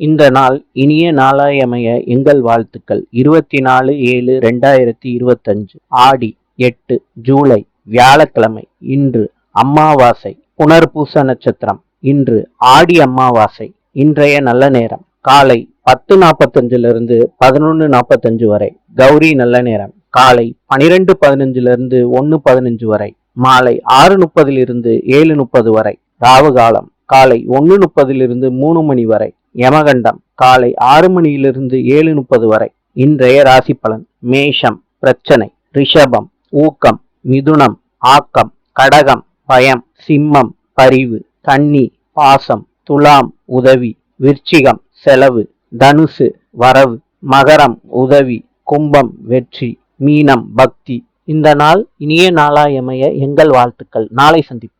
இந்த நாள் இனிய நாளாயமைய எங்கள் வாழ்த்துக்கள். இருபத்தி நாலு ஏழு ரெண்டாயிரத்தி இருபத்தஞ்சு ஆடி எட்டு ஜூலை வியாழக்கிழமை இன்று அம்மாவாசை புனர்பூச நட்சத்திரம். இன்று ஆடி அம்மாவாசை இன்றைய நல்ல நேரம். காலை பத்து நாற்பத்தஞ்சிலிருந்து பதினொன்று நாற்பத்தஞ்சு வரை கௌரி நல்ல நேரம். காலை பனிரெண்டு பதினஞ்சிலிருந்து ஒன்று பதினஞ்சு வரை மாலை ஆறு முப்பதிலிருந்து ஏழு முப்பது வரை ராவு காலம் காலை ஒன்று முப்பதிலிருந்து மூணு மணி வரை யமகண்டம் காலை ஆறு மணியிலிருந்து ஏழு முப்பது வரை. இன்றைய ராசி பலன் மேஷம் பிரச்சனை ரிஷபம் ஊக்கம் மிதுனம் ஆக்கம் கடகம் பயம் சிம்மம் பரிவு கன்னி பாசம் துலாம் உதவி விருச்சிகம் செலவு தனுசு வரவு மகரம் உதவி கும்பம் வெற்றி மீனம் பக்தி. இந்த நாள் இனிய நாளாயமைய எங்கள் வாழ்த்துக்கள். நாளை சந்திப்போம்.